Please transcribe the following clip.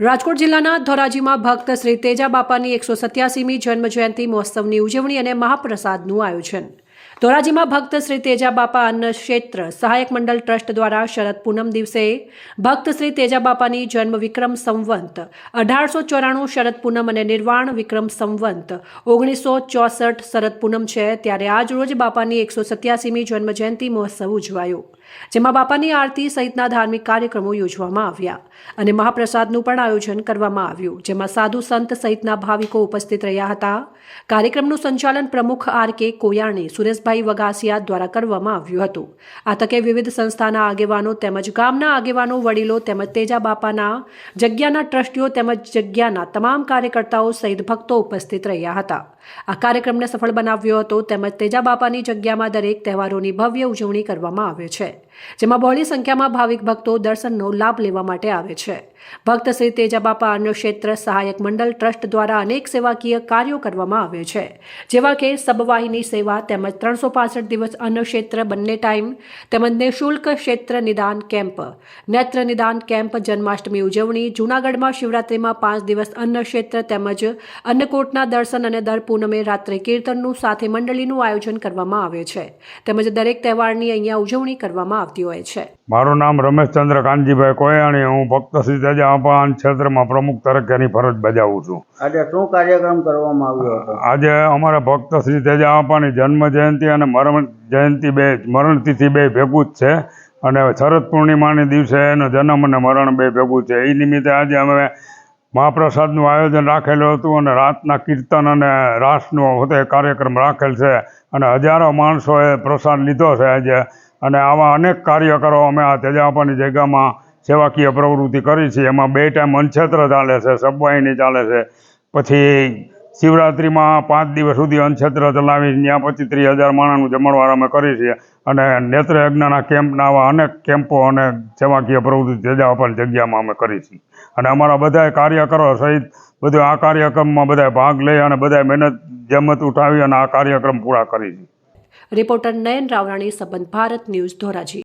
રાજકોટ જિલ્લાના ધોરાજીમાં ભક્ત શ્રી તેજા બાપાની એકસો સત્યાસીમી જન્મ જયંતિ મહોત્સવની ઉજવણી અને મહાપ્રસાદનું આયોજન. ધોરાજીમાં ભક્ત શ્રી તેજા બાપા અન્ન ક્ષેત્ર સહાયક મંડળ ટ્રસ્ટ દ્વારા શરદ પૂનમ દિવસે ભક્ત શ્રી તેજા બાપાની જન્મ વિક્રમ સંવંત, અઢારસો ચોરાણું શરદ પૂનમ અને નિર્વાણ વિક્રમ સંવંત, ઓગણીસો ચોસઠ શરદ પૂનમ છે. ત્યારે આજ રોજ બાપાની એકસો સત્યાસીમી જન્મ જયંતિ મહોત્સવ ઉજવાયો. જેમાં બાપાની આરતી સહિતના ધાર્મિક કાર્યક્રમો યોજવામાં આવ્યા અને મહાપ્રસાદનું પણ આયોજન કરવામાં આવ્યું, જેમાં સાધુ સંત સહિતના ભાવિકો ઉપસ્થિત રહ્યા હતા. કાર્યક્રમનું સંચાલન પ્રમુખ આર કે કોયાણી, સુરેશભાઈ વગાસિયા દ્વારા કરવામાં આવ્યું હતું. આ તકે વિવિધ સંસ્થાના આગેવાનો તેમજ ગામના આગેવાનો, વડીલો તેમજ તેજા બાપાના, જગ્યાના ટ્રસ્ટીઓ તેમજ જગ્યાના તમામ કાર્યકર્તાઓ સહિત ભક્તો ઉપસ્થિત રહ્યા હતા. આ કાર્યક્રમને સફળ બનાવ્યો હતો તેમજ તેજા બાપાની જગ્યામાં દરેક તહેવારોની ભવ્ય ઉજવણી કરવામાં આવે છે. જેમાં બહોળી સંખ્યામાં ભાવિક ભક્તો દર્શનનો લાભ લેવા માટે આવે છે. ભક્ત શ્રી તેજાબાપા અન્નક્ષેત્ર ક્ષેત્ર સહાયક મંડળ ટ્રસ્ટ દ્વારા અનેક સેવાકીય કાર્યો કરવામાં આવે છે. જેવા કે સબવાહિની સેવા તેમજ ત્રણસો દિવસ અન્ન ક્ષેત્ર બંને ટાઈમ, તેમજ નિઃશુલ્ક ક્ષેત્ર નિદાન કેમ્પ, નેત્ર નિદાન કેમ્પ, જન્માષ્ટમી ઉજવણી, જૂનાગઢમાં શિવરાત્રિમાં પાંચ દિવસ અન્ન ક્ષેત્ર તેમજ અન્નકોટના દર્શન અને દર પૂનમે રાત્રે કીર્તનનું સાથે મંડળીનું આયોજન કરવામાં આવે છે. તેમજ દરેક તહેવારની અહીંયા ઉજવણી કરવામાં આવતી હોય છે. મારું નામ રમેશચંદ્ર કાનજીભાઈ કોયાણી હું ભક્ત શ્રી તેજા અપાન ક્ષેત્રમાં પ્રમુખ તરીકેની ફરજ બજાવું છું. આજે શું કાર્યક્રમ કરવામાં આવ્યો હતો? આજે અમારા ભક્ત શ્રી તેજા અપાની જન્મ જયંતિ અને મરણ જયંતિ બે મરણતિથિ બે ભેગું જ છે. અને શરદ પૂર્ણિમાની દિવસે એનો જન્મ અને મરણ બે ભેગું છે. એ નિમિત્તે આજે અમે મહાપ્રસાદનું આયોજન રાખેલું હતું અને રાતના કીર્તન અને રાસનો હોતે કાર્યક્રમ રાખેલ છે. અને હજારો માણસોએ પ્રસાદ લીધો છે આજે. અને આવા અનેક કાર્યકરો અમે આ તેજાપાની જગ્યામાં સેવાકીય પ્રવૃત્તિ કરી છે. એમાં બે ટાઈમ અનક્ષેત્ર ચાલે છે, સબવાહિની ચાલે છે. પછી શિવરાત્રિમાં પાંચ દિવસ સુધી અનક્ષેત્ર ચલાવી ત્યાં પછી ત્રીસ હજાર માણસનું જમણવાર અમે કરી છીએ. અને નેત્ર યજ્ઞના કેમ્પના આવા અનેક કેમ્પો અને સેવાકીય પ્રવૃત્તિ તેજાપાની જગ્યામાં અમે કરી છીએ. અને અમારા બધા કાર્યકરો સહિત બધું આ કાર્યક્રમમાં બધા ભાગ લઈ અને બધા મહેનત જમત ઉઠાવી અને આ કાર્યક્રમ પૂરા કરી છે. રિપોર્ટર નયન રાવરાણી સંબંધ ભારત ન્યૂઝ ધોરાજી.